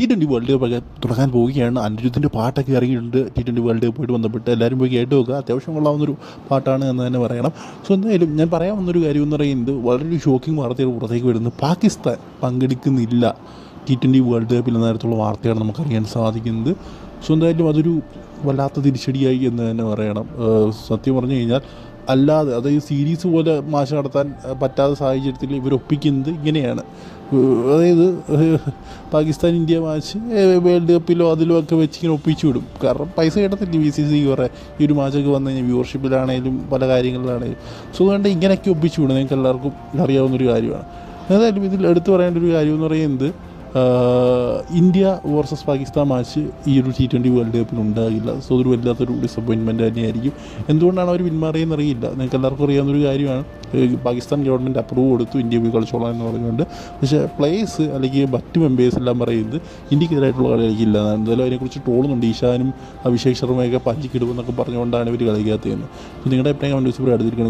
T twenty world cup തുടങ്ങാൻ പോവുകയാണ്. അനിരുദ്ധിന്റെ പാട്ടൊക്കെ ഇറങ്ങിയിട്ടുണ്ട്. ടി ട്വന്റി വേൾഡ് കപ്പായിട്ട് ബന്ധപ്പെട്ട് എല്ലാവരും പോയി കേട്ട് നോക്കുക അത്യാവശ്യം കൊള്ളാവുന്നൊരു പാട്ടാണ് എന്ന് തന്നെ പറയണം. സോ എന്തായാലും ഞാൻ പറയാൻ വന്നൊരു കാര്യം എന്ന് പറയുന്നത് വളരെ ഷോക്കിംഗ് വാർത്തകൾ പുറത്തേക്ക് വരുന്നത്. പാകിസ്ഥാൻ പങ്കെടുക്കുന്നില്ല. ടി ട്വന്റി വേൾഡ് കപ്പിൽ എന്ന തരത്തിലുള്ള വാർത്തയാണ് നമുക്കറിയാൻ സാധിക്കുന്നത്. സോ എന്തായാലും അതൊരു വല്ലാത്ത തിരിച്ചടിയായി എന്ന് തന്നെ പറയണം. സത്യം പറഞ്ഞു കഴിഞ്ഞാൽ അല്ലാതെ അതായത് സീരീസ് പോലെ മാച്ച് നടത്താൻ പറ്റാത്ത സാഹചര്യത്തിൽ ഇവർ ഒപ്പിക്കുന്നത് ഇങ്ങനെയാണ്. അതായത് പാകിസ്ഥാൻ ഇന്ത്യ മാച്ച് വേൾഡ് കപ്പിലോ അതിലോ ഒക്കെ വെച്ച് ഇങ്ങനെ ഒപ്പിച്ചു വിടും. കാരണം പൈസ കിട്ടത്തില്ല ബി സി സി കുറേ ഈ ഒരു മാച്ചൊക്കെ വന്നു കഴിഞ്ഞാൽ വ്യൂവർഷിപ്പിലാണേലും പല കാര്യങ്ങളിലാണേലും. സോ അതുകൊണ്ട് ഇങ്ങനെയൊക്കെ ഒപ്പിച്ചു വിടും. നിങ്ങൾക്ക് എല്ലാവർക്കും അറിയാവുന്നൊരു കാര്യമാണ്. ഏതായാലും ഇതിൽ എടുത്തു പറയേണ്ട ഒരു കാര്യം എന്ന് പറയുന്നത് ഇന്ത്യ വേഴ്സസ് പാകിസ്ഥാൻ മാച്ച് ഈ ഒരു ടി ട്വന്റി വേൾഡ് കപ്പിൽ ഉണ്ടാകില്ല. സോ അതൊരു വല്ലാത്തൊരു ഡിസപ്പോയിൻമെന്റ് തന്നെയായിരിക്കും. എന്തുകൊണ്ടാണ് അവർ പിന്മാറിയെന്ന് അറിയില്ല. നിങ്ങൾക്ക് എല്ലാവർക്കും അറിയാവുന്നൊരു കാര്യമാണ്. പാകിസ്ഥാൻ ഗവൺമെന്റ് അപ്രൂവ് കൊടുത്തു ഇന്ത്യ പോയി കളിച്ചോളാം എന്ന് പറഞ്ഞുകൊണ്ട്. പക്ഷേ പ്ലേയേഴ്സ് അല്ലെങ്കിൽ മറ്റ് മെമ്പേഴ്സ് എല്ലാം പറയുന്നത് ഇന്ത്യക്കെതിരായിട്ടുള്ള കളി കളിക്കില്ല. എന്തായാലും അതിനെക്കുറിച്ച് ട്രോളുന്നുണ്ട് ഈശാനും അഭിഷേക് ശർമ്മയൊക്കെ പഞ്ചിക്കിടുമെന്നൊക്കെ പറഞ്ഞുകൊണ്ടാണ് ഇവർ കളിക്കാത്തതെന്ന്. നിങ്ങളുടെ അഭിപ്രായം കമന്റ് അടുത്തിരിക്കണം